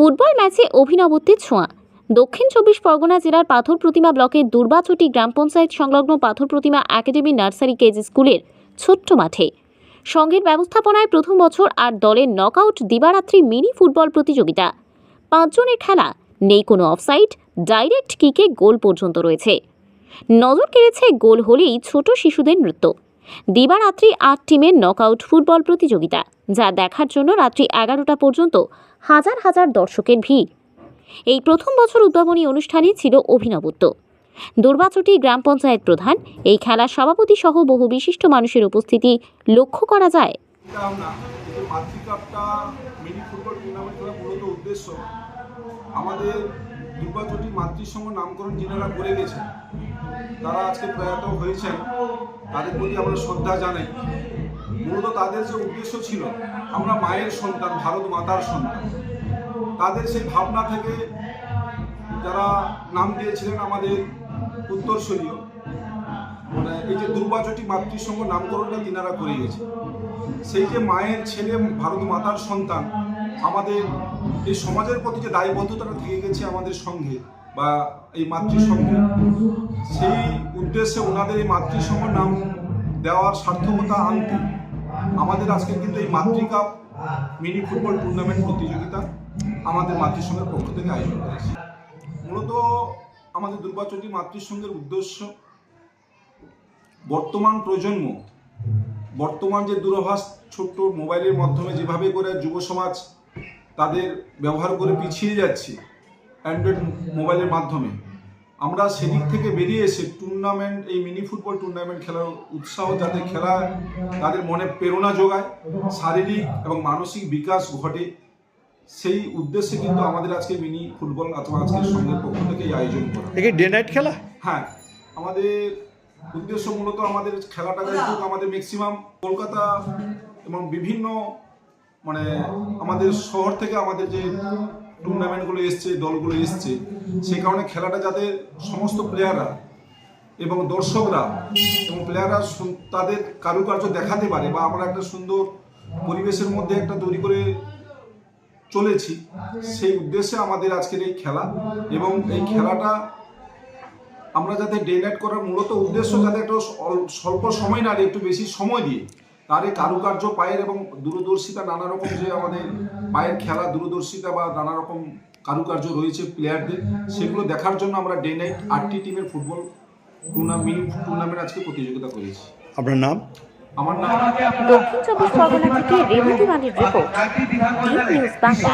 Football ম্যাচে অভিনবত্বের ছোঁয়া। দক্ষিণ চব্বিশ পরগনা জেলার পাথর প্রতিমা ব্লকের দুর্বাচটি গ্রাম পঞ্চায়েত সংলগ্ন পাথর প্রতিমা একাডেমি নার্সারি কেজি স্কুলের ছোট্ট মাঠে। সংঘের ব্যবস্থাপনায় প্রথম বছর আর দলের নকআউট দিবারাত্রি মিনি ফুটবল প্রতিযোগিতা। পাঁচজনের খেলা, নেই কোনো অফসাইড, ডাইরেক্ট কিকে গোল পর্যন্ত রয়েছে। নজর কেড়েছে গোল হলেই ছোট শিশুদের নৃত্য। দিবারাত্রি আট টিমের নকআউট ফুটবল প্রতিযোগিতা, যা দেখার জন্য রাত্রি এগারোটা পর্যন্ত হাজার হাজার দর্শকের ভিড়। এই প্রথম বছর উদ্ভাবনী অনুষ্ঠানে ছিল অভিনবত্ব। দুর্বাচটি গ্রাম পঞ্চায়েত প্রধান, এই খেলার সভাপতি সহ বহু বিশিষ্ট মানুষের উপস্থিতি লক্ষ্য করা যায়। আমাদের দুর্গাচটি মাতৃসংঘ নামকরণ যিনারা করে গেছেন তারা আজকে প্রয়াত হয়েছেন, তাদের প্রতি আমরা শ্রদ্ধা জানাই। মূলত তাদের যে উদ্দেশ্য ছিল, আমরা মায়ের সন্তান, ভারত মাতার সন্তান। তাদের সেই ভাবনা থেকে যারা নাম দিয়েছিলেন আমাদের উত্তরসূরীয় মানে এই যে দুর্বাচটি মাতৃসংঘ নামকরণটা তিনারা করে গেছে। সেই যে মায়ের ছেলে, ভারত মাতার সন্তান, আমাদের এই সমাজের প্রতি যে দায়বদ্ধতাটা থেকে গেছে আমাদের সঙ্গে বা এই মাতৃসংঘে। সেই উদ্দেশ্যে ওনাদের এই মাতৃসংঘ নাম দেওয়ার সার্থকতা আনতে আমাদের আজকে কিন্তু এই মাতৃকাপ মিনি ফুটবল টুর্নামেন্ট প্রতিযোগিতা আমাদের মাতৃসংঘের পক্ষ থেকে আয়োজন করেছে মূলত আমাদের দুর্বাচটি মাতৃসংঘের উদ্দেশ্য বর্তমান প্রজন্ম, বর্তমান যে দূরভাষ ছোট্ট মোবাইলের মাধ্যমে যেভাবে করে যুব সমাজ তাদের ব্যবহার করে পিছিয়ে যাচ্ছে অ্যান্ড্রয়েড মোবাইলের মাধ্যমে। আমরা সেদিক থেকে বেরিয়ে এসে টুর্নামেন্ট এই মিনি ফুটবল টুর্নামেন্ট খেলার উৎসাহ যাতে খেলা তাদের মনে প্রেরণা যোগায় শারীরিক এবং মানসিক বিকাশ ঘটে সেই উদ্দেশ্যে কিন্তু আমাদের আজকে মিনি ফুটবল অথবা আজকের সঙ্গের পক্ষ থেকে এই আয়োজন করা ডে নাইট খেলা? হ্যাঁ আমাদের উদ্দেশ্য মূলত আমাদের খেলাটা কিন্তু আমাদের ম্যাক্সিমাম কলকাতা এবং বিভিন্ন মানে আমাদের শহর থেকে আমাদের যে টুর্নামেন্টগুলো এসছে, দলগুলো এসছে সেই কারণে খেলাটা যাতে সমস্ত প্লেয়াররা এবং দর্শকরা এবং প্লেয়াররা তাদের কারুকার্য দেখাতে পারে বা আমরা একটা সুন্দর পরিবেশের মধ্যে একটা তৈরি করে চলেছি, সেই উদ্দেশ্যে আমাদের আজকের এই খেলা এবং এই খেলাটা আমরা যাতে ডে নাইট করার মূলত উদ্দেশ্য যাতে একটু স্বল্প সময় না একটু বেশি সময় দিয়ে তার এই কারুকার্য পায়ের এবং দূরদর্শিতা নানা রকম যে আমাদের পায়ের খেলা দূরদর্শিতা বা নানা রকম কারুকার্য রয়েছে প্লেয়ারদের সেগুলো দেখার জন্য আমরা ডে নাইট আটটি টিমের ফুটবল টুর্নামেন্ট টুর্নামেন্ট আজকে প্রতিযোগিতা করেছি। আপনার নাম? আমার নাম দক্ষিণ চব্বিশ পরগনা থেকে রেবতী মালির রিপোর্ট নিউজ বাংলা